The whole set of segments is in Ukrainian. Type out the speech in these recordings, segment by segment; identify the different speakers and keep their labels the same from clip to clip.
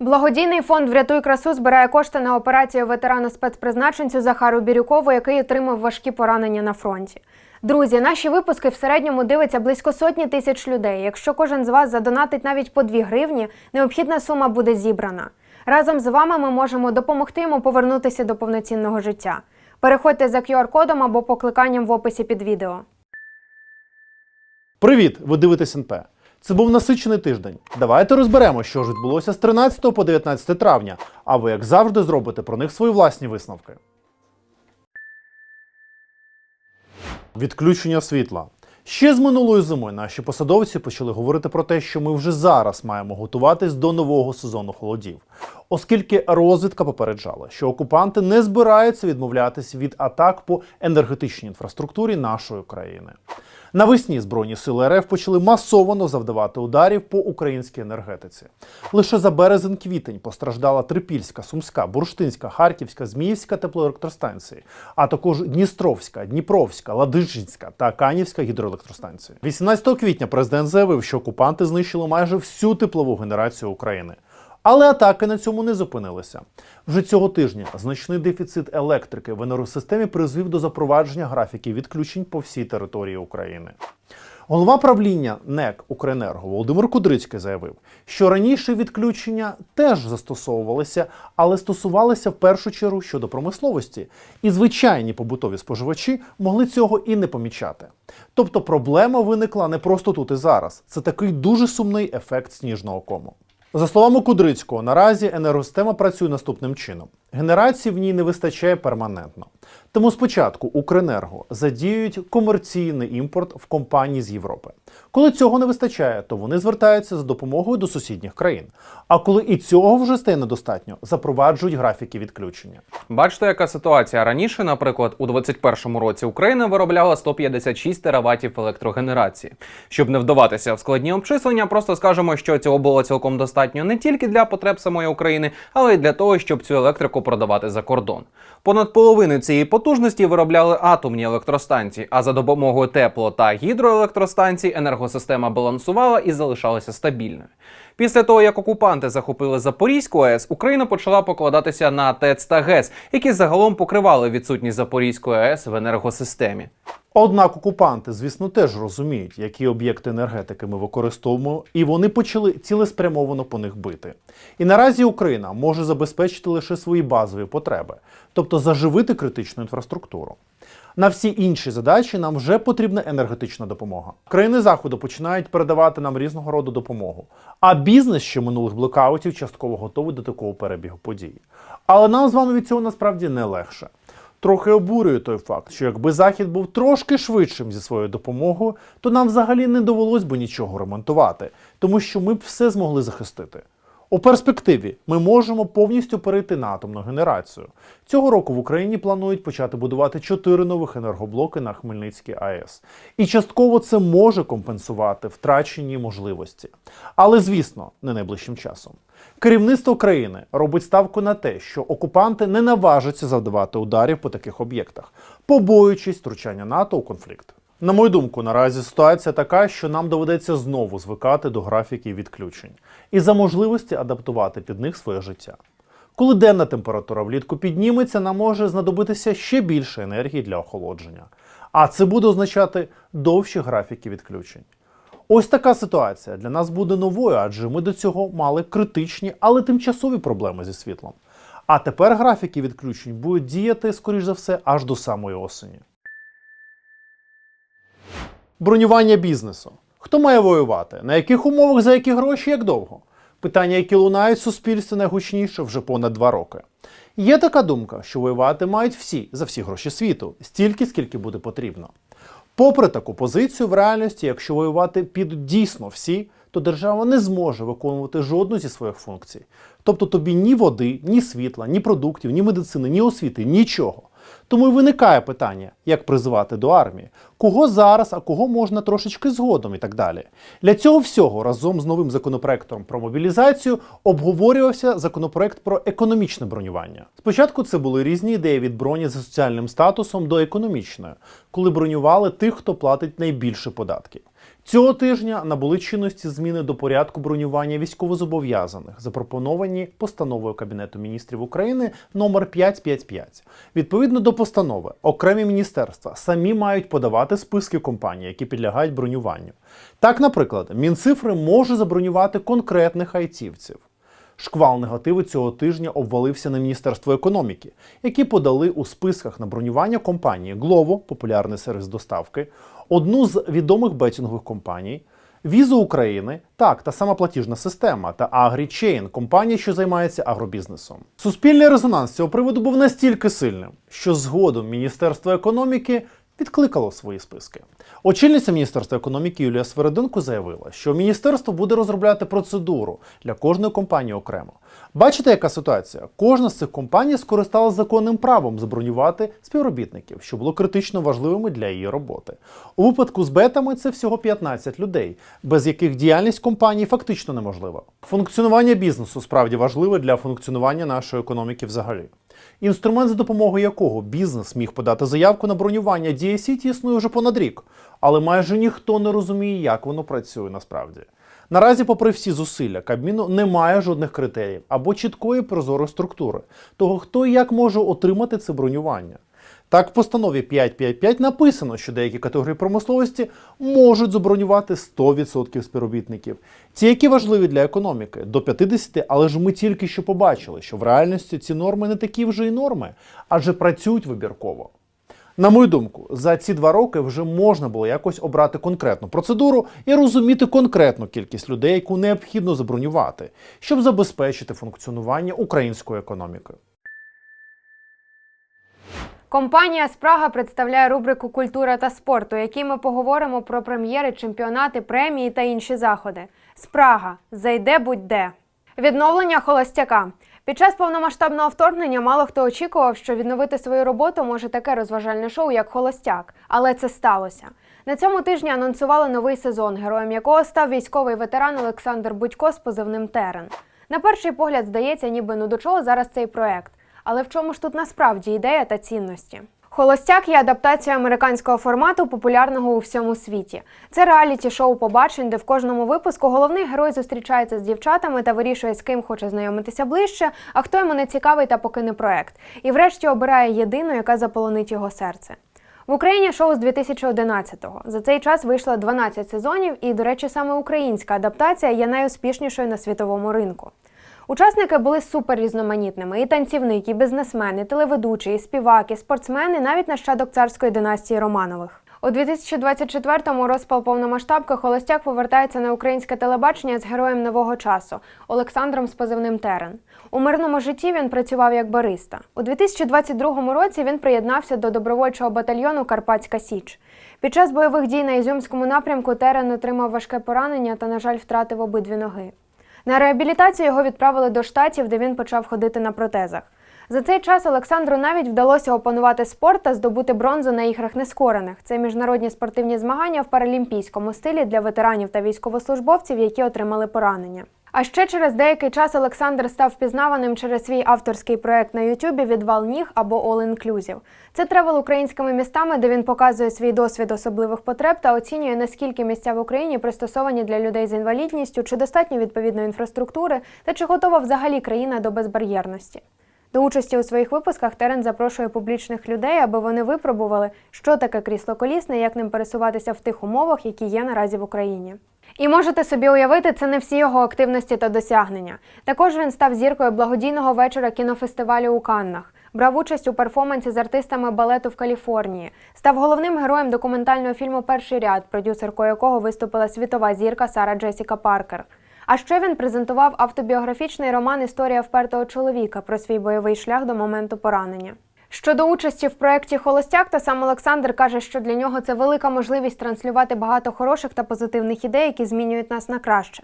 Speaker 1: Благодійний фонд Врятуй красу збирає кошти на операцію ветерана спецпризначенцю Захару Бірюкову, який отримав важкі поранення на фронті. Друзі, наші випуски в середньому дивиться близько сотні тисяч людей. Якщо кожен з вас задонатить навіть по 2 гривні, необхідна сума буде зібрана. Разом з вами ми можемо допомогти йому повернутися до повноцінного життя. Переходьте за QR-кодом або покликанням в описі під відео.
Speaker 2: Привіт! Ви дивитесь НП. Це був насичений тиждень. Давайте розберемо, що ж відбулося з 13 по 19 травня, а ви, як завжди, зробите про них свої власні висновки. Відключення світла. Ще з минулої зими наші посадовці почали говорити про те, що ми вже зараз маємо готуватись до нового сезону холодів, оскільки розвідка попереджала, що окупанти не збираються відмовлятись від атак по енергетичній інфраструктурі нашої країни. Навесні Збройні сили РФ почали масово завдавати ударів по українській енергетиці. Лише за березень-квітень постраждала Трипільська, Сумська, Бурштинська, Харківська, Зміївська теплоелектростанції, а також Дністровська, Дніпровська, Ладижинська та Канівська гідроелектростанції. 18 квітня президент заявив, що окупанти знищили майже всю теплову генерацію України. Але атаки на цьому не зупинилися. Вже цього тижня значний дефіцит електрики в енергосистемі призвів до запровадження графіків відключень по всій території України. Голова правління НЕК Укренерго Володимир Кудрицький заявив, що раніше відключення теж застосовувалися, але стосувалися в першу чергу щодо промисловості, і звичайні побутові споживачі могли цього і не помічати. Тобто проблема виникла не просто тут і зараз. Це такий дуже сумний ефект сніжного кому. За словами Кудрицького, наразі енергосистема працює наступним чином: генерації в ній не вистачає перманентно. Тому спочатку Укренерго задіюють комерційний імпорт в компанії з Європи. Коли цього не вистачає, то вони звертаються за допомогою до сусідніх країн. А коли і цього вже стає недостатньо, запроваджують графіки відключення.
Speaker 3: Бачите, яка ситуація раніше, наприклад, у 2021 році Україна виробляла 156 тераватів електрогенерації. Щоб не вдаватися в складні обчислення, просто скажемо, що цього було цілком достатньо не тільки для потреб самої України, але й для того, щоб цю електрику продавати за кордон. Понад половину цієї потужності виробляли атомні електростанції, а за допомогою тепло та гідроелектростанцій енергосистема балансувала і залишалася стабільною. Після того, як окупанти захопили Запорізьку АЕС, Україна почала покладатися на ТЕЦ та ГЕС, які загалом покривали відсутність Запорізької АЕС в енергосистемі.
Speaker 2: Однак окупанти, звісно, теж розуміють, які об'єкти енергетики ми використовуємо, і вони почали цілеспрямовано по них бити. І наразі Україна може забезпечити лише свої базові потреби, тобто заживити критичну інфраструктуру. На всі інші задачі нам вже потрібна енергетична допомога. Країни заходу починають передавати нам різного роду допомогу. А бізнес ще минулих блокаутів частково готовий до такого перебігу подій. Але нам з вами від цього насправді не легше. Трохи обурює той факт, що якби Захід був трошки швидшим зі своєю допомогою, то нам взагалі не довелось би нічого ремонтувати, тому що ми б все змогли захистити. У перспективі ми можемо повністю перейти на атомну генерацію. Цього року в Україні планують почати будувати чотири нових енергоблоки на Хмельницькій АЕС. І частково це може компенсувати втрачені можливості. Але, звісно, не найближчим часом. Керівництво країни робить ставку на те, що окупанти не наважаться завдавати ударів по таких об'єктах, побоюючись втручання НАТО у конфлікт. На мою думку, наразі ситуація така, що нам доведеться знову звикати до графіків відключень і за можливості адаптувати під них своє життя. Коли денна температура влітку підніметься, нам може знадобитися ще більше енергії для охолодження. А це буде означати довші графіки відключень. Ось така ситуація для нас буде новою, адже ми до цього мали критичні, але тимчасові проблеми зі світлом. А тепер графіки відключень будуть діяти, скоріш за все, аж до самої осені. Бронювання бізнесу. Хто має воювати? На яких умовах, за які гроші, як довго? Питання, які лунають в суспільстві найгучніше вже понад два роки. Є така думка, що воювати мають всі за всі гроші світу, стільки, скільки буде потрібно. Попри таку позицію, в реальності, якщо воювати підуть дійсно всі, то держава не зможе виконувати жодну зі своїх функцій. Тобто тобі ні води, ні світла, ні продуктів, ні медицини, ні освіти, нічого. Тому і виникає питання, як призивати до армії, кого зараз, а кого можна трошечки згодом і так далі. Для цього всього разом з новим законопроектом про мобілізацію обговорювався законопроект про економічне бронювання. Спочатку це були різні ідеї від броні за соціальним статусом до економічної, коли бронювали тих, хто платить найбільше податків. Цього тижня набули чинності зміни до порядку бронювання військовозобов'язаних, запропоновані постановою Кабінету міністрів України номер 555. Відповідно до постанови, окремі міністерства самі мають подавати списки компаній, які підлягають бронюванню. Так, наприклад, Мінцифри може забронювати конкретних айтівців. Шквал негативу цього тижня обвалився на Міністерство економіки, які подали у списках на бронювання компанії Glovo, популярний сервіс доставки, одну з відомих бетінгових компаній, Візу України, так, та сама платіжна система та AgriChain, компанія, що займається агробізнесом. Суспільний резонанс цього приводу був настільки сильним, що згодом Міністерство економіки відкликало свої списки. Очільниця Міністерства економіки Юлія Свереденко заявила, що міністерство буде розробляти процедуру для кожної компанії окремо. Бачите, яка ситуація? Кожна з цих компаній скористалась законним правом забронювати співробітників, що було критично важливими для її роботи. У випадку з бетами це всього 15 людей, без яких діяльність компанії фактично неможлива. Функціонування бізнесу справді важливе для функціонування нашої економіки взагалі. Інструмент, за допомогою якого бізнес міг подати заявку на бронювання DSC існує вже понад рік, але майже ніхто не розуміє, як воно працює насправді. Наразі, попри всі зусилля, Кабміну немає жодних критеріїв або чіткої прозорої структури того, хто і як може отримати це бронювання. Так, в постанові 555 написано, що деякі категорії промисловості можуть забронювати 100% співробітників. Ті, які важливі для економіки, до 50%, але ж ми тільки що побачили, що в реальності ці норми не такі вже й норми, адже працюють вибірково. На мою думку, за ці два роки вже можна було якось обрати конкретну процедуру і розуміти конкретну кількість людей, яку необхідно забронювати, щоб забезпечити функціонування української економіки.
Speaker 1: Компанія Спрага представляє рубрику Культура та спорт, у якій ми поговоримо про прем'єри, чемпіонати, премії та інші заходи. Спрага зайде будь-де. Відновлення холостяка. Під час повномасштабного вторгнення мало хто очікував, що відновити свою роботу може таке розважальне шоу, як Холостяк. Але це сталося. На цьому тижні анонсували новий сезон, героєм якого став військовий ветеран Олександр Будько з позивним Терен. На перший погляд здається, ніби ну до чого зараз цей проект. Але в чому ж тут насправді ідея та цінності? Холостяк є адаптацією американського формату, популярного у всьому світі. Це реаліті-шоу побачень, де в кожному випуску головний герой зустрічається з дівчатами та вирішує, з ким хоче знайомитися ближче, а хто йому не цікавий та покине проект. І врешті обирає єдину, яка заполонить його серце. В Україні шоу з 2011-го. За цей час вийшло 12 сезонів, і, до речі, саме українська адаптація є найуспішнішою на світовому ринку. Учасники були супер різноманітними: і танцівники, і бізнесмени, і телеведучі, і співаки, і спортсмени, навіть нащадок царської династії Романових. У 2024-му розпал повномасштабки Холостяк повертається на українське телебачення з героєм нового часу Олександром з позивним Терен. У мирному житті він працював як бариста. У 2022 році він приєднався до добровольчого батальйону Карпатська Січ. Під час бойових дій на Ізюмському напрямку Терен отримав важке поранення та, на жаль, втратив обидві ноги. На реабілітацію його відправили до штатів, де він почав ходити на протезах. За цей час Олександру навіть вдалося опанувати спорт та здобути бронзу на іграх нескорених. Це міжнародні спортивні змагання в паралімпійському стилі для ветеранів та військовослужбовців, які отримали поранення. А ще через деякий час Олександр став впізнаваним через свій авторський проект на Ютубі Відвал ніг або All Inclusive. Це тревел українськими містами, де він показує свій досвід особливих потреб та оцінює, наскільки місця в Україні пристосовані для людей з інвалідністю, чи достатньо відповідної інфраструктури, та чи готова взагалі країна до безбар'єрності. До участі у своїх випусках Терен запрошує публічних людей, аби вони випробували, що таке крісло колісне як ним пересуватися в тих умовах, які є наразі в Україні. І можете собі уявити, це не всі його активності та досягнення. Також він став зіркою благодійного вечора кінофестивалю у Каннах. Брав участь у перформансі з артистами балету в Каліфорнії, став головним героєм документального фільму Перший ряд, продюсеркою якого виступила світова зірка Сара Джесіка Паркер. А ще він презентував автобіографічний роман Історія впертого чоловіка про свій бойовий шлях до моменту поранення. Щодо участі в проєкті Холостяк, то сам Олександр каже, що для нього це велика можливість транслювати багато хороших та позитивних ідей, які змінюють нас на краще.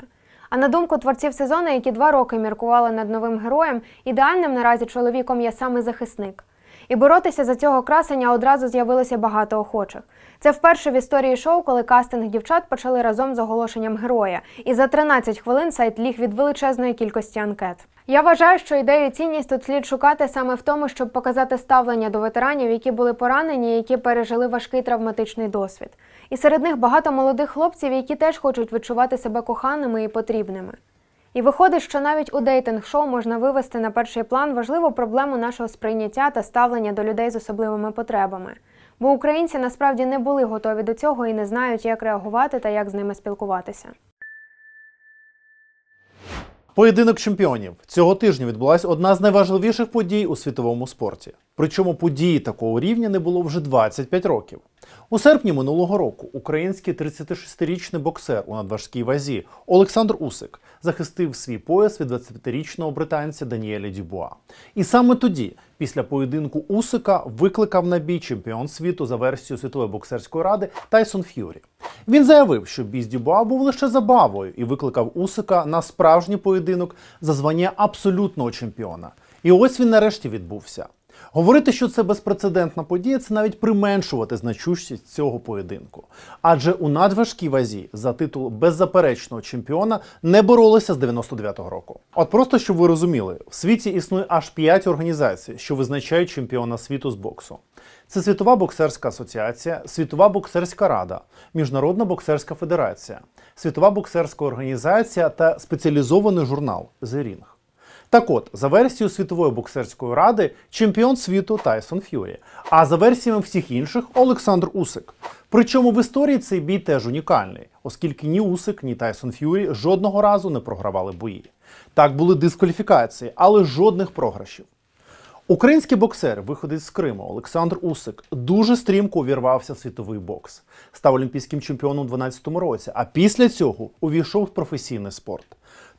Speaker 1: А на думку творців сезону, які два роки міркували над новим героєм, ідеальним наразі чоловіком є саме захисник. І боротися за цього красення одразу з'явилося багато охочих. Це вперше в історії шоу, коли кастинг дівчат почали разом з оголошенням героя. І за 13 хвилин сайт ліг від величезної кількості анкет. Я вважаю, що ідею цінність тут слід шукати саме в тому, щоб показати ставлення до ветеранів, які були поранені, які пережили важкий травматичний досвід. І серед них багато молодих хлопців, які теж хочуть відчувати себе коханими і потрібними. І виходить, що навіть у дейтинг-шоу можна вивести на перший план важливу проблему нашого сприйняття та ставлення до людей з особливими потребами. Бо українці насправді не були готові до цього і не знають, як реагувати та як з ними спілкуватися.
Speaker 2: Поєдинок чемпіонів цього тижня відбулася одна з найважливіших подій у світовому спорті. Причому події такого рівня не було вже 25 років. У серпні минулого року український 36-річний боксер у надважкій вазі Олександр Усик захистив свій пояс від 20-річного британця Даніеля Дюбуа. І саме тоді, після поєдинку Усика, викликав на бій чемпіон світу за версією світової боксерської ради Тайсон Ф'юрі. Він заявив, що бій з Дюбуа був лише забавою і викликав Усика на справжній поєдинок за звання абсолютного чемпіона. І ось він нарешті відбувся. Говорити, що це безпрецедентна подія, це навіть применшувати значущість цього поєдинку. Адже у надважкій вазі за титул беззаперечного чемпіона не боролися з 99-го року. От просто щоб ви розуміли, в світі існує аж 5 організацій, що визначають чемпіона світу з боксу. Це Світова боксерська асоціація, Світова боксерська рада, Міжнародна боксерська федерація, Світова боксерська організація та спеціалізований журнал The Ring. Так от, за версією Світової боксерської ради, чемпіон світу Тайсон Ф'юрі, а за версіями всіх інших Олександр Усик. Причому в історії цей бій теж унікальний, оскільки ні Усик, ні Тайсон Ф'юрі жодного разу не програвали бої. Так були дискваліфікації, але жодних програшів. Український боксер, виходець з Криму Олександр Усик, дуже стрімко увірвався в світовий бокс. Став олімпійським чемпіоном у 2012 році, а після цього увійшов в професійний спорт.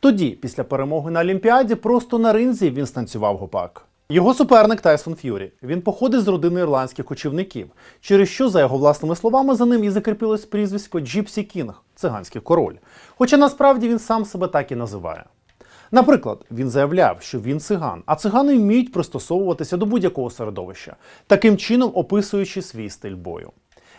Speaker 2: Тоді, після перемоги на Олімпіаді, просто на ринзі він станцював гопак. Його суперник Тайсон Ф'юрі. Він походить з родини ірландських кочівників, через що, за його власними словами, за ним і закріпилось прізвисько Джіпсі Кінг циганський король. Хоча насправді він сам себе так і називає. Наприклад, він заявляв, що він циган, а цигани вміють пристосовуватися до будь-якого середовища, таким чином описуючи свій стиль бою.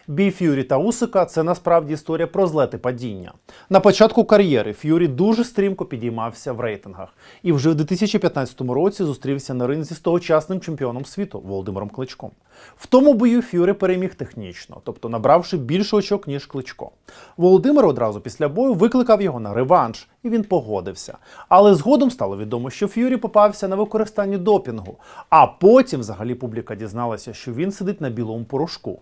Speaker 2: Бій Ф'юрі та Усика це насправді історія про злети падіння. На початку кар'єри Ф'юрі дуже стрімко підіймався в рейтингах і вже в 2015 році зустрівся на ринзі з тогочасним чемпіоном світу Володимиром Кличком. В тому бою Ф'юрі переміг технічно, тобто набравши більше очок, ніж Кличко. Володимир одразу після бою викликав його на реванш, і він погодився. Але згодом стало відомо, що Ф'юрі попався на використанні допінгу, а потім взагалі публіка дізналася, що він сидить на білому порошку.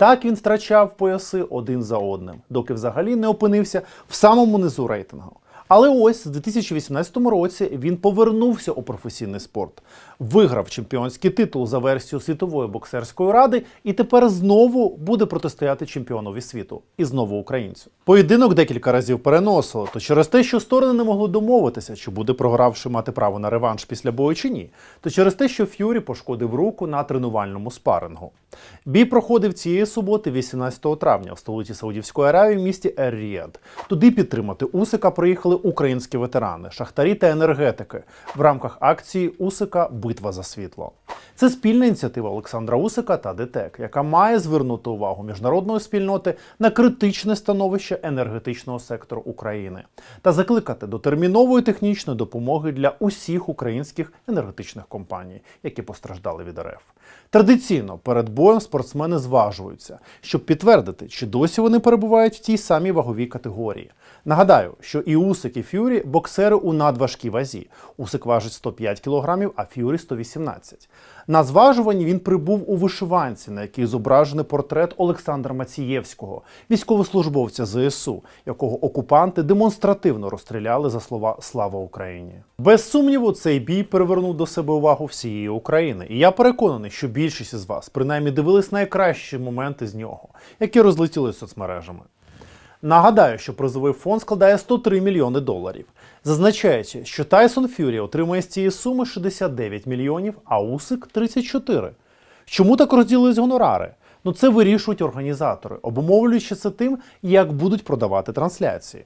Speaker 2: Так він втрачав пояси один за одним, доки взагалі не опинився в самому низу рейтингу. Але ось в 2018 році він повернувся у професійний спорт, виграв чемпіонський титул за версією світової боксерської ради і тепер знову буде протистояти чемпіонові світу і знову українцю. Поєдинок декілька разів переносили, то через те, що сторони не могли домовитися, чи буде програвши мати право на реванш після бою чи ні, то через те, що Ф'юрі пошкодив руку на тренувальному спарингу. Бій проходив цієї суботи, 18 травня, в столиці Саудівської Аравії в місті Ер-Ріяд. Туди підтримати Усика приїхали українські ветерани, шахтарі та енергетики в рамках акції Усика Битва за світло. Це спільна ініціатива Олександра Усика та ДТЕК, яка має звернути увагу міжнародної спільноти на критичне становище енергетичного сектору України та закликати до термінової технічної допомоги для усіх українських енергетичних компаній, які постраждали від РФ. Традиційно перед боєм спортсмени зважуються, щоб підтвердити, чи досі вони перебувають в тій самій ваговій категорії. Нагадаю, що і Усик, і Ф'юрі боксери у надважкій вазі. Усик важить 105 кг, а Ф'юрі 118. На зважуванні він прибув у вишиванці, на якій зображений портрет Олександра Мацієвського, військовослужбовця ЗСУ, якого окупанти демонстративно розстріляли за слова Слава Україні. Без сумніву, цей бій привернув до себе увагу всієї України, і я переконаний, що більшість із вас принаймні дивились найкращі моменти з нього, які розлетілись соцмережами. Нагадаю, що призовий фонд складає 103 мільйони доларів. Зазначається, що Тайсон Фюрі отримає з цієї суми 69 мільйонів, а Усик 34. Чому так розділились гонорари? Ну це вирішують організатори, обумовлюючи це тим, як будуть продавати трансляції.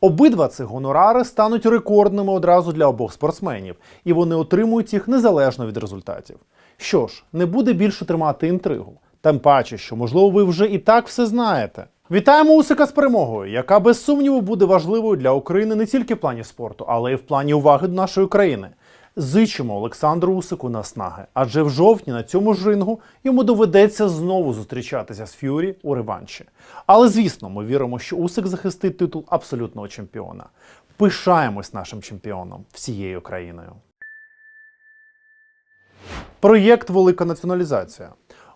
Speaker 2: Обидва цих гонорари стануть рекордними одразу для обох спортсменів, і вони отримують їх незалежно від результатів. Що ж, не буде більше тримати інтригу. Тим паче, що можливо ви вже і так все знаєте. Вітаємо Усика з перемогою, яка без сумніву буде важливою для України не тільки в плані спорту, але й в плані уваги до нашої країни. Зичимо Олександру Усику наснаги, адже в жовтні на цьому ж рингу йому доведеться знову зустрічатися з Ф'юрі у реванші. Але звісно, ми віримо, що Усик захистить титул абсолютного чемпіона. Пишаємось нашим чемпіоном всією країною. Проєкт Велика націоналізація.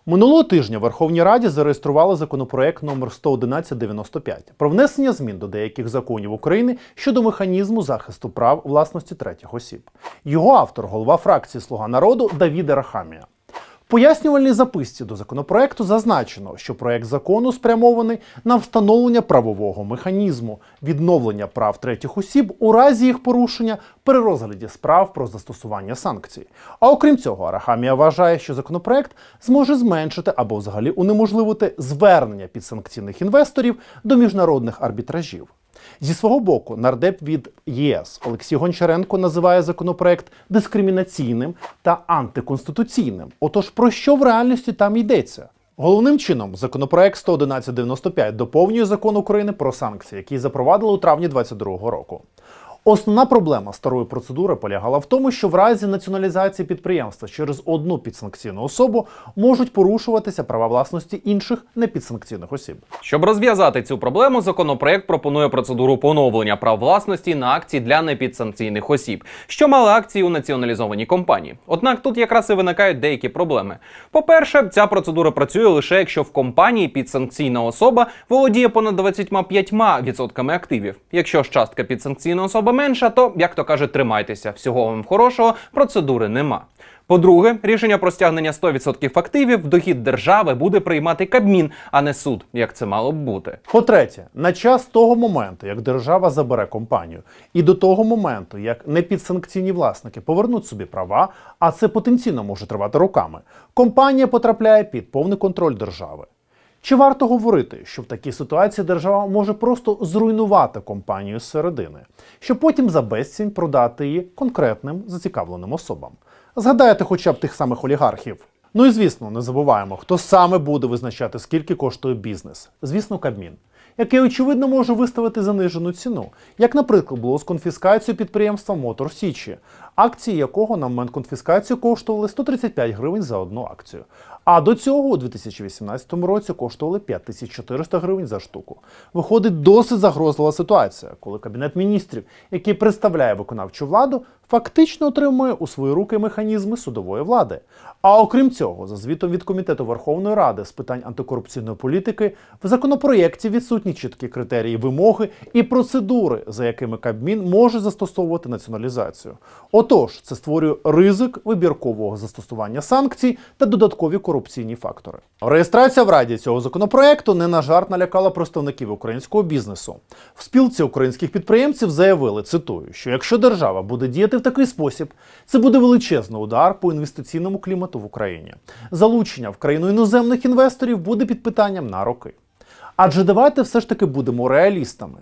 Speaker 2: Минулого тижня в Верховній Раді зареєстрували законопроект номер 11195 про внесення змін до деяких законів України щодо механізму захисту прав власності третіх осіб. Його автор, голова фракції Слуга народу Давіда Рахамія. Пояснювальній записці до законопроекту зазначено, що проект закону спрямований на встановлення правового механізму відновлення прав третіх осіб у разі їх порушення при розгляді справ про застосування санкцій. А окрім цього, Арахамія вважає, що законопроект зможе зменшити або взагалі унеможливити звернення підсанкційних інвесторів до міжнародних арбітражів. Зі свого боку, нардеп від ЄС Олексій Гончаренко називає законопроект дискримінаційним та антиконституційним. Отож, про що в реальності там йдеться? Головним чином законопроект 11195 доповнює закон України про санкції, який запровадили у травні 2022 року. Основна проблема старої процедури полягала в тому, що в разі націоналізації підприємства через одну підсанкційну особу можуть порушуватися права власності інших непідсанкційних осіб.
Speaker 3: Щоб розв'язати цю проблему, законопроект пропонує процедуру поновлення прав власності на акції для непідсанкційних осіб, що мали акції у націоналізованій компанії. Однак тут якраз і виникають деякі проблеми. По-перше, ця процедура працює лише якщо в компанії підсанкційна особа володіє понад 25% активів. Якщо ж частка підсанкційної особи менша, то як то каже, тримайтеся. Всього вам хорошого, процедури нема. По-друге, рішення про стягнення 100% активів в дохід держави буде приймати Кабмін, а не суд, як це мало б бути.
Speaker 2: По-третє, на час того моменту, як держава забере компанію, і до того моменту, як непідсанкційні власники повернуть собі права, а це потенційно може тривати роками, компанія потрапляє під повний контроль держави. Чи варто говорити, що в такій ситуації держава може просто зруйнувати компанію зсередини, щоб потім за безцінь продати її конкретним зацікавленим особам? Згадайте хоча б тих самих олігархів. Ну і звісно, не забуваємо, хто саме буде визначати, скільки коштує бізнес. Звісно, Кабмін, який очевидно може виставити занижену ціну, як, наприклад, було з конфіскацією підприємства Мотор Січі, акції якого на момент конфіскації коштували 135 гривень за одну акцію. А до цього у 2018 році коштували 5400 гривень за штуку. Виходить досить загрозлива ситуація, коли кабінет міністрів, який представляє виконавчу владу, фактично отримує у свої руки механізми судової влади. А окрім цього, за звітом від комітету Верховної Ради з питань антикорупційної політики, в законопроєкті відсутні чіткі критерії вимоги і процедури, за якими Кабмін може застосовувати націоналізацію. Отож, це створює ризик вибіркового застосування санкцій та додаткові корупційні фактори. Реєстрація в Раді цього законопроекту не на жарт налякала представників українського бізнесу. В спілці українських підприємців заявили, цитую, що якщо держава буде діяти в такий спосіб, це буде величезний удар по інвестиційному клімату в Україні. Залучення в країну іноземних інвесторів буде під питанням на роки. Адже давайте все ж таки будемо реалістами.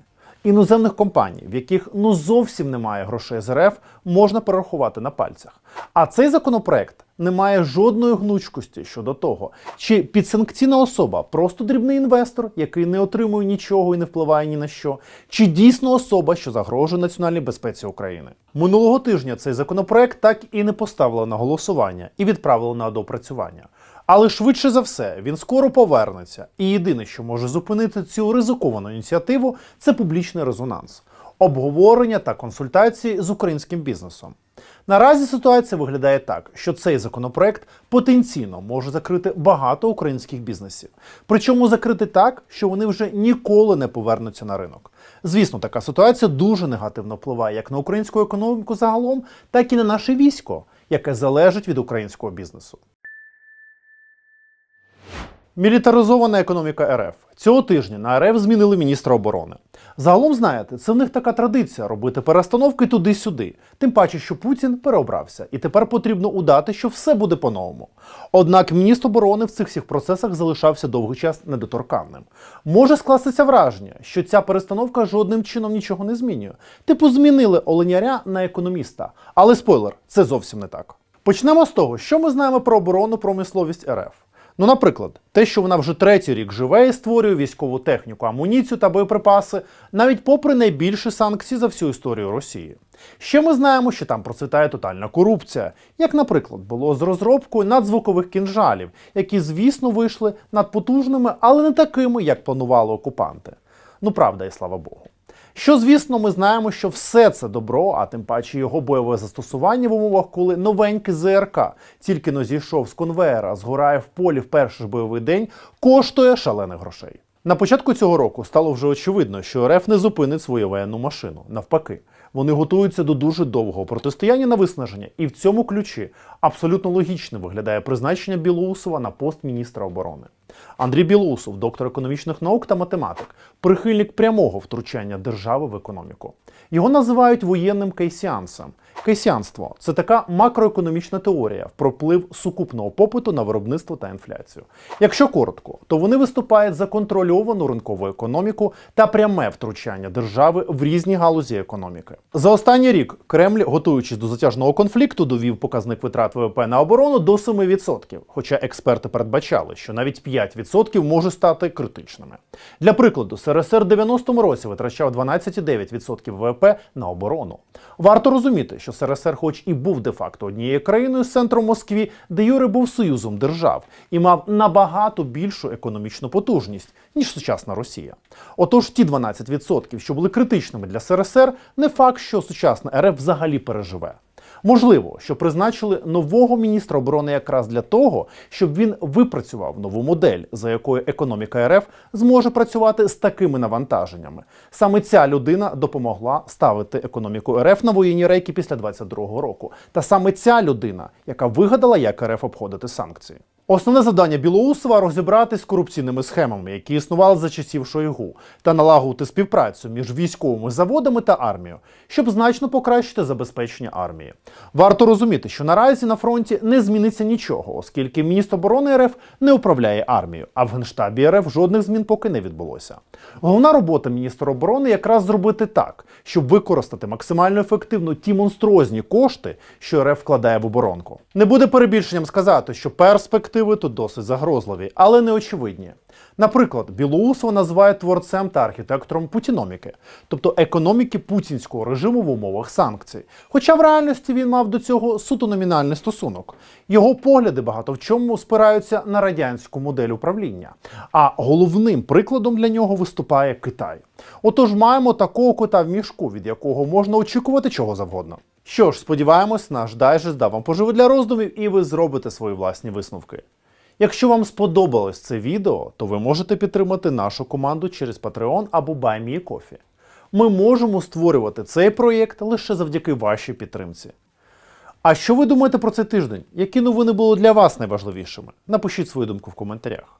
Speaker 2: Іноземних компаній, в яких ну зовсім немає грошей з РФ, можна перерахувати на пальцях. А цей законопроект не має жодної гнучкості щодо того, чи підсанкційна особа просто дрібний інвестор, який не отримує нічого і не впливає ні на що, чи дійсно особа, що загрожує національній безпеці України. Минулого тижня цей законопроект так і не поставили на голосування і відправили на доопрацювання. Але швидше за все він скоро повернеться. І єдине, що може зупинити цю ризиковану ініціативу, це публічний резонанс, обговорення та консультації з українським бізнесом. Наразі ситуація виглядає так, що цей законопроект потенційно може закрити багато українських бізнесів. Причому закрити так, що вони вже ніколи не повернуться на ринок. Звісно, така ситуація дуже негативно впливає як на українську економіку загалом, так і на наше військо, яке залежить від українського бізнесу. Мілітаризована економіка РФ. Цього тижня на РФ змінили міністра оборони. Загалом, знаєте, це в них така традиція робити перестановки туди-сюди. Тим паче, що Путін переобрався, і тепер потрібно удати, що все буде по-новому. Однак міністр оборони в цих всіх процесах залишався довгий час недоторканним. Може скластися враження, що ця перестановка жодним чином нічого не змінює. Типу, змінили оленяря на економіста. Але спойлер, це зовсім не так. Почнемо з того, що ми знаємо про оборонну промисловість РФ. Ну, наприклад, те, що вона вже третій рік живе і створює військову техніку, амуніцію та боєприпаси, навіть попри найбільші санкції за всю історію Росії. Ще ми знаємо, що там процвітає тотальна корупція, як, наприклад, було з розробкою надзвукових кінжалів, які, звісно, вийшли надпотужними, але не такими, як планували окупанти. Ну, правда, і слава Богу. Що, звісно, ми знаємо, що все це добро, а тим паче його бойове застосування в умовах, коли новенький ЗРК тільки но зійшов з конвеєра, згорає в полі в перший бойовий день, коштує шалених грошей. На початку цього року стало вже очевидно, що РФ не зупинить свою воєнну машину. Навпаки, вони готуються до дуже довгого протистояння на виснаження, і в цьому ключі абсолютно логічно виглядає призначення Білоусова на пост міністра оборони. Андрій Білоусов, доктор економічних наук та математик, прихильник прямого втручання держави в економіку. Його називають воєнним кейсіансом. Кейсіанство це така макроекономічна теорія про вплив сукупного попиту на виробництво та інфляцію. Якщо коротко, то вони виступають за контрольовану ринкову економіку та пряме втручання держави в різні галузі економіки. За останній рік Кремль, готуючись до затяжного конфлікту, довів показник витрат ВВП на оборону до 7%, хоча експерти передбачали, що навіть 5% може стати критичними. Для прикладу, СРСР в 90-му році витрачав 12,9% ВВП на оборону. Варто розуміти, що СРСР, хоч і був де-факто однією країною з центром Москві, де Юре був союзом держав і мав набагато більшу економічну потужність, ніж сучасна Росія. Отож, ті 12%, що були критичними для СРСР, не факт, що сучасна РФ взагалі переживе. Можливо, що призначили нового міністра оборони якраз для того, щоб він випрацював нову модель, за якою економіка РФ зможе працювати з такими навантаженнями. Саме ця людина допомогла ставити економіку РФ на воєнні рейки після 22-го року. Та саме ця людина, яка вигадала, як РФ обходити санкції. Основне завдання Білоусова розібратись з корупційними схемами, які існували за часів Шойгу, та налагодити співпрацю між військовими заводами та армією, щоб значно покращити забезпечення армії. Варто розуміти, що наразі на фронті не зміниться нічого, оскільки міністр оборони РФ не управляє армією, а в генштабі РФ жодних змін поки не відбулося. Головна робота міністра оборони якраз зробити так, щоб використати максимально ефективно ті монстрозні кошти, що РФ вкладає в оборонку. Не буде перебільшенням сказати, що перспективи тут досить загрозливі, але не очевидні. Наприклад, Білоусова називає творцем та архітектором путіноміки, тобто економіки путінського режиму в умовах санкцій. Хоча в реальності він мав до цього суто номінальний стосунок. Його погляди багато в чому спираються на радянську модель управління. А головним прикладом для нього виступає Китай. Отож, маємо такого кота в мішку, від якого можна очікувати чого завгодно. Що ж, сподіваємось, наш дайджест дав вам поживи для роздумів, і ви зробите свої власні висновки. Якщо вам сподобалось це відео, то ви можете підтримати нашу команду через Patreon або BuyMeACoffee. Ми можемо створювати цей проєкт лише завдяки вашій підтримці. А що ви думаєте про цей тиждень? Які новини були для вас найважливішими? Напишіть свою думку в коментарях.